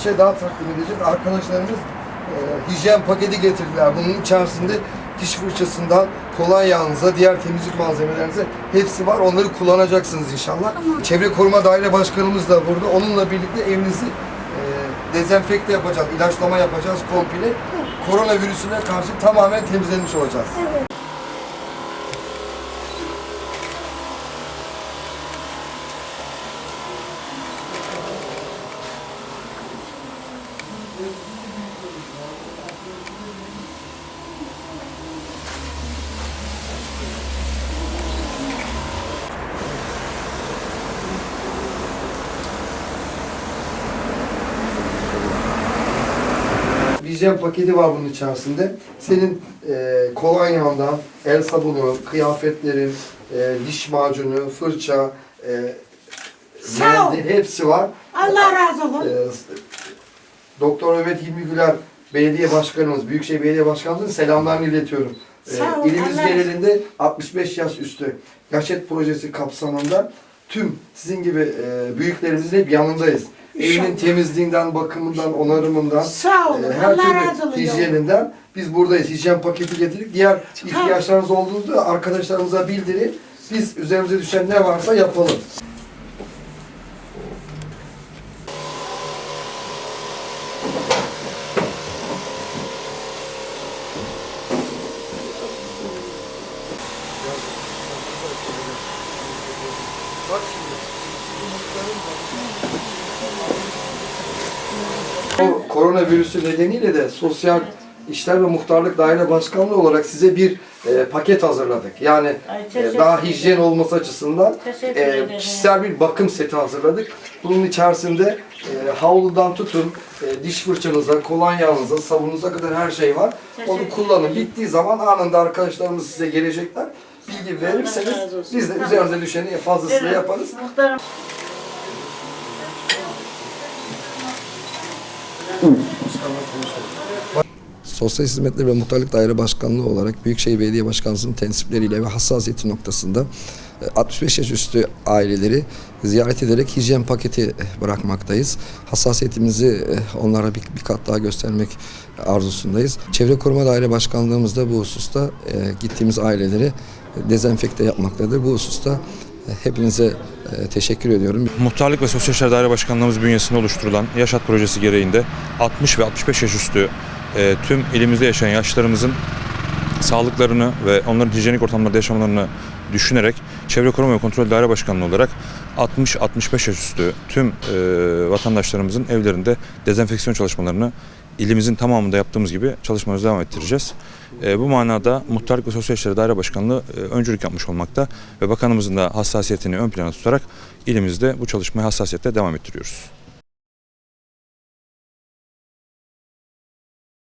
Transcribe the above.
bir şey daha takdim edeceğiz. Arkadaşlarımız e, hijyen paketi getirdiler. Bunun içerisinde diş fırçasından kolonyanıza, diğer temizlik malzemelerinize hepsi var. Onları kullanacaksınız inşallah. Çevre Koruma Daire Başkanımız da burada. Onunla birlikte evinizi e, dezenfekte yapacağız, ilaçlama yapacağız komple. Koronavirüsüne karşı tamamen temizlenmiş olacağız. Hijyen paketi var bunun içerisinde. Senin e, kolonyandan, el sabunu, kıyafetlerin, e, diş macunu, fırça, e, Sağ ol. mendil hepsi var. Allah razı olsun. E, Doktor Mehmet Hilmi Güler Belediye Başkanımız, Büyükşehir Belediye Başkanımızın selamlarını iletiyorum. E, Sağ ol, ilimiz Allah- genelinde 65 yaş üstü Yaşet Projesi kapsamında tüm sizin gibi e, büyüklerimizin hep yanındayız. Evinin temizliğinden, bakımından, onarımından, Sağ olun. ee, her Allah razı türlü hijyeninden biz buradayız. Hijyen paketi getirdik. Diğer ihtiyaçlarınız olduğunda arkadaşlarımıza bildirin. Biz üzerimize düşen ne varsa yapalım. Bak O koronavirüsü nedeniyle de sosyal işler ve muhtarlık daire başkanlığı olarak size bir e, paket hazırladık. Yani Ay, e, daha hijyen olması açısından e, kişisel bir bakım seti hazırladık. Bunun içerisinde e, havludan tutun, e, diş fırçanıza, kolonyanıza, sabununuza kadar her şey var. Onu kullanın. Bittiği zaman anında arkadaşlarımız size gelecekler. Bilgi verirseniz biz de üzerinize düşeni fazlasıyla Evet, yaparız. Muhtarım. Sosyal Hizmetler ve Muhtarlık Daire Başkanlığı olarak Büyükşehir Belediye Başkanlığı'nın tensipleriyle ve hassasiyeti noktasında e, 65 yaş üstü aileleri ziyaret ederek hijyen paketi bırakmaktayız. Hassasiyetimizi e, onlara bir, bir kat daha göstermek arzusundayız. Çevre Koruma Daire Başkanlığımız da bu hususta e, gittiğimiz aileleri dezenfekte yapmaktadır. Bu hususta e, hepinize e, teşekkür ediyorum. Muhtarlık ve Sosyal İşler Daire Başkanlığımız bünyesinde oluşturulan Yaşat projesi gereğinde 60 ve 65 yaş üstü e, tüm ilimizde yaşayan yaşlarımızın sağlıklarını ve onların hijyenik ortamlarda yaşamalarını düşünerek Çevre Koruma ve Kontrol Daire Başkanlığı olarak 60-65 yaş üstü tüm e, vatandaşlarımızın evlerinde dezenfeksiyon çalışmalarını ilimizin tamamında yaptığımız gibi çalışmalarımızı devam ettireceğiz. E, bu manada Muhtarlık ve Sosyal İşler Daire Başkanlığı e, öncülük yapmış olmakta ve bakanımızın da hassasiyetini ön plana tutarak ilimizde bu çalışmayı hassasiyetle devam ettiriyoruz.